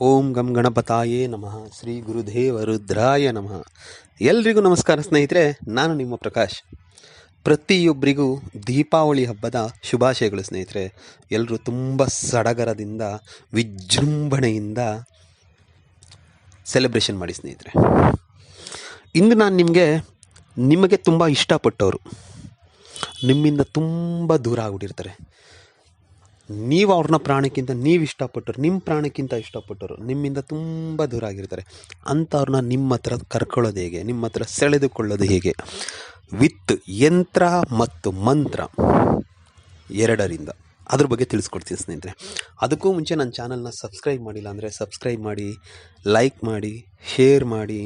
ಓಂ ಗಂ ಗಣಪತಾಯೇ ನಮಃ. ಶ್ರೀ ಗುರುದೇವ ರುದ್ರಾಯ ನಮಃ. ಎಲ್ರಿಗೂ ನಮಸ್ಕಾರ ಸ್ನೇಹಿತರೆ, ನಾನು ನಿಮ್ಮ ಪ್ರಕಾಶ್. ಪ್ರತಿಯೊಬ್ಬರಿಗೂ ದೀಪಾವಳಿ ಹಬ್ಬದ ಶುಭಾಶಯಗಳು ಸ್ನೇಹಿತರೆ. ಎಲ್ಲರೂ ತುಂಬ ಸಡಗರದಿಂದ, ವಿಜೃಂಭಣೆಯಿಂದ ಸೆಲೆಬ್ರೇಷನ್ ಮಾಡಿ ಸ್ನೇಹಿತರೆ. ಇಂದು ನಾನು ನಿಮಗೆ ನಿಮಗೆ ತುಂಬ ಇಷ್ಟಪಟ್ಟವರು ನಿಮ್ಮಿಂದ ತುಂಬ ದೂರ ಆಗ್ಬಿಟ್ಟಿರ್ತಾರೆ. ನೀವು ಅವ್ರನ್ನ ಪ್ರಾಣಕ್ಕಿಂತ ನೀವು ಇಷ್ಟಪಟ್ಟರು, ನಿಮ್ಮ ಪ್ರಾಣಕ್ಕಿಂತ ಇಷ್ಟಪಟ್ಟರು, ನಿಮ್ಮಿಂದ ತುಂಬ ದೂರ ಆಗಿರ್ತಾರೆ. ಅಂಥವ್ರನ್ನ ನಿಮ್ಮ ಹತ್ರ ಕರ್ಕೊಳ್ಳೋದು ಹೇಗೆ? ನಿಮ್ಮ ಹತ್ರ ಸೆಳೆದುಕೊಳ್ಳೋದು ಹೇಗೆ? ವಿತ್ ಯಂತ್ರ ಮತ್ತು ಮಂತ್ರ ಎರಡರಿಂದ. ಅದ್ರ ಬಗ್ಗೆ ತಿಳಿಸ್ಕೊಡ್ತೀನಿ ಸ್ನೇಹಿತರೆ. ಅದಕ್ಕೂ ಮುಂಚೆ ನನ್ನ ಚಾನಲ್ನ ಸಬ್ಸ್ಕ್ರೈಬ್ ಮಾಡಿಲ್ಲ ಅಂದರೆ ಸಬ್ಸ್ಕ್ರೈಬ್ ಮಾಡಿ, ಲೈಕ್ ಮಾಡಿ, ಶೇರ್ ಮಾಡಿ,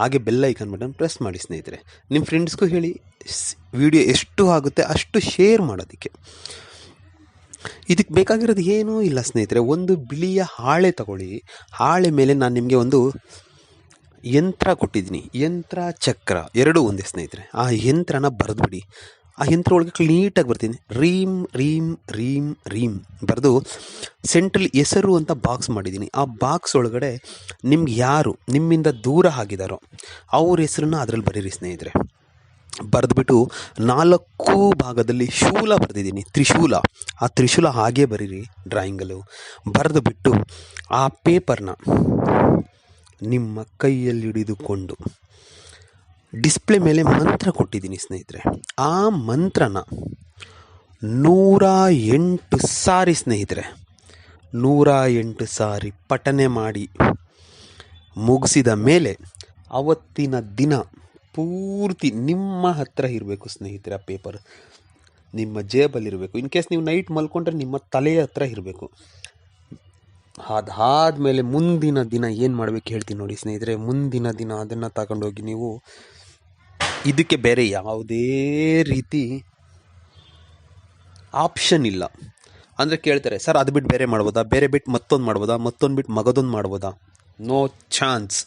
ಹಾಗೆ ಬೆಲ್ ಐಕನ್ ಬಟನ್ ಪ್ರೆಸ್ ಮಾಡಿ ಸ್ನೇಹಿತರೆ. ನಿಮ್ಮ ಫ್ರೆಂಡ್ಸ್ಗೂ ಹೇಳಿ ವಿಡಿಯೋ ಎಷ್ಟು ಆಗುತ್ತೆ ಅಷ್ಟು ಶೇರ್ ಮಾಡೋದಕ್ಕೆ. ಇದಕ್ಕೆ ಬೇಕಾಗಿರೋದು ಏನೂ ಇಲ್ಲ ಸ್ನೇಹಿತರೆ, ಒಂದು ಬಿಳಿಯ ಹಾಳೆ ತಗೊಳ್ಳಿ. ಹಾಳೆ ಮೇಲೆ ನಾನು ನಿಮಗೆ ಒಂದು ಯಂತ್ರ ಕೊಟ್ಟಿದ್ದೀನಿ. ಯಂತ್ರ, ಚಕ್ರ, ಎರಡೂ ಒಂದೇ ಸ್ನೇಹಿತರೆ. ಆ ಯಂತ್ರನ ಬರೆದ್ಬಿಡಿ. ಆ ಯಂತ್ರ ಒಳಗೆ ಕ್ಲೀಟಾಗಿ ಬರ್ತೀನಿ. ರೀಮ್ ರೀಮ್ ರೀಮ್ ರೀಮ್ ಬರೆದು ಸೆಂಟ್ರಲ್ ಹೆಸರು ಅಂತ ಬಾಕ್ಸ್ ಮಾಡಿದ್ದೀನಿ. ಆ ಬಾಕ್ಸ್ ಒಳಗಡೆ ನಿಮ್ಗೆ ಯಾರು ನಿಮ್ಮಿಂದ ದೂರ ಆಗಿದಾರೋ ಅವ್ರ ಹೆಸರನ್ನ ಅದರಲ್ಲಿ ಬರೀರಿ ಸ್ನೇಹಿತರೆ. ಬರೆದ್ಬಿಟ್ಟು ನಾಲ್ಕು ಭಾಗದಲ್ಲಿ ಶೂಲ ಬರೆದಿದ್ದೀನಿ. ತ್ರಿಶೂಲ. ಆ ತ್ರಿಶೂಲ ಹಾಗೇ ಬರೀರಿ ಡ್ರಾಯಿಂಗಲ್ಲು. ಬರೆದು ಬಿಟ್ಟು ಆ ಪೇಪರ್ನ ನಿಮ್ಮ ಕೈಯಲ್ಲಿ ಹಿಡಿದುಕೊಂಡು ಡಿಸ್ಪ್ಲೇ ಮೇಲೆ ಮಂತ್ರ ಕೊಟ್ಟಿದ್ದೀನಿ ಸ್ನೇಹಿತರೆ. ಆ ಮಂತ್ರನ ನೂರ ಎಂಟು ಸಾರಿ ಸ್ನೇಹಿತರೆ, ನೂರ ಎಂಟು ಸಾರಿ ಪಠನೆ ಮಾಡಿ ಮುಗಿಸಿದ ಮೇಲೆ ಅವತ್ತಿನ ದಿನ ಪೂರ್ತಿ ನಿಮ್ಮ ಹತ್ರ ಇರಬೇಕು ಸ್ನೇಹಿತರೆ ಪೇಪರ್ ನಿಮ್ಮ ಜೇಬಲ್ಲಿರಬೇಕು ಇನ್ ಕೇಸ್ ನೀವು ನೈಟ್ ಮಲ್ಕೊಂಡ್ರೆ ನಿಮ್ಮ ತಲೆಯ ಹತ್ರ ಇರಬೇಕು. ಅದಾದಮೇಲೆ ಮುಂದಿನ ದಿನ ಏನು ಮಾಡಬೇಕು ಹೇಳ್ತೀನಿ ನೋಡಿ ಸ್ನೇಹಿತರೆ. ಮುಂದಿನ ದಿನ ಅದನ್ನು ತಗೊಂಡೋಗಿ ನೀವು ಇದಕ್ಕೆ ಬೇರೆ ಯಾವುದೇ ರೀತಿ ಆಪ್ಷನ್ ಇಲ್ಲ. ಅಂದರೆ ಕೇಳ್ತಾರೆ, ಸರ್, ಅದು ಬಿಟ್ಟು ಬೇರೆ ಮಾಡ್ಬೋದಾ? ಬೇರೆ ಬಿಟ್ಟು ಮತ್ತೊಂದು ಮಾಡ್ಬೋದಾ? ಮತ್ತೊಂದು ಬಿಟ್ಟು ಮಗದೊಂದು ಮಾಡ್ಬೋದಾ? ನೋ ಚಾನ್ಸ್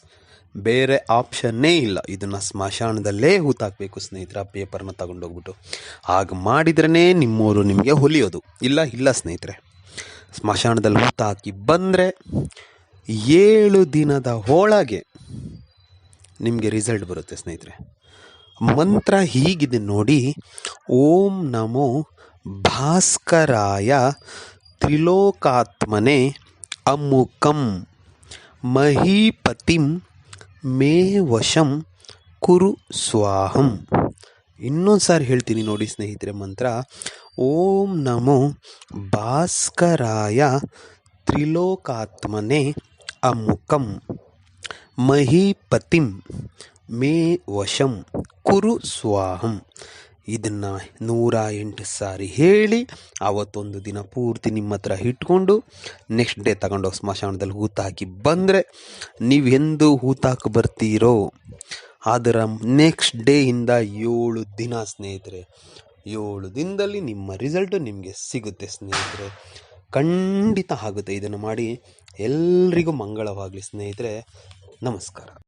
ಬೇರೆ ಆಪ್ಷನ್ನೇ ಇಲ್ಲ. ಇದನ್ನು ಸ್ಮಶಾನದಲ್ಲೇ ಹೂತಾಕಬೇಕು ಸ್ನೇಹಿತರ. ಪೇಪರ್ನ ತಗೊಂಡೋಗ್ಬಿಟ್ಟು. ಹಾಗೆ ಮಾಡಿದ್ರೇ ನಿಮ್ಮೂರು ನಿಮಗೆ ಹೊಲಿಯೋದು. ಇಲ್ಲ ಇಲ್ಲ ಸ್ನೇಹಿತರೆ. ಸ್ಮಶಾನದಲ್ಲಿ ಹೂತಾಕಿ ಬಂದರೆ ಏಳು ದಿನದ ಒಳಗೆ ನಿಮಗೆ ರಿಸಲ್ಟ್ ಬರುತ್ತೆ ಸ್ನೇಹಿತರೆ. ಮಂತ್ರ ಹೀಗಿದೆ ನೋಡಿ. ಓಂ ನಮೋ ಭಾಸ್ಕರಾಯ ತ್ರಿಲೋಕಾತ್ಮನೆ ಅಮುಕಂ ಮಹೀಪತಿಂ ಮೇ ವಶಂ ಕುರು ಸ್ವಾಹಂ. ಇನ್ನೊಂದು ಸಾರಿ ಹೇಳ್ತೀನಿ ನೋಡಿ ಸ್ನೇಹಿತರೆ ಮಂತ್ರ. ಓಂ ನಮೋ ಭಾಸ್ಕರಾಯ ತ್ರಿಲೋಕಾತ್ಮನೆ ಅಮುಕಂ ಮಹಿಪತಿಂ ಮೇ ವಶಂ ಕುರು ಸ್ವಾಹಂ. ಇದನ್ನು ನೂರ ಎಂಟು ಸಾರಿ ಹೇಳಿ ಆವತ್ತೊಂದು ದಿನ ಪೂರ್ತಿ ನಿಮ್ಮ ಹತ್ರ ಇಟ್ಕೊಂಡು ನೆಕ್ಸ್ಟ್ ಡೇ ತಗೊಂಡೋಗಿ ಸ್ಮಶಾನದಲ್ಲಿ ಹೂತಾಕಿ ಬಂದರೆ ನೀವು ಎಂದು ಹೂತಾಕಿ ಬರ್ತೀರೋ? ಅದರ ನೆಕ್ಸ್ಟ್ ಡೇಯಿಂದ ಏಳು ದಿನ ಸ್ನೇಹಿತರೆ, ಏಳು ದಿನದಲ್ಲಿ ನಿಮ್ಮ ರಿಸಲ್ಟು ನಿಮಗೆ ಸಿಗುತ್ತೆ ಸ್ನೇಹಿತರೆ. ಖಂಡಿತ ಆಗುತ್ತೆ. ಇದನ್ನು ಮಾಡಿ ಎಲ್ರಿಗೂ ಮಂಗಳವಾಗಲಿ ಸ್ನೇಹಿತರೆ. ನಮಸ್ಕಾರ.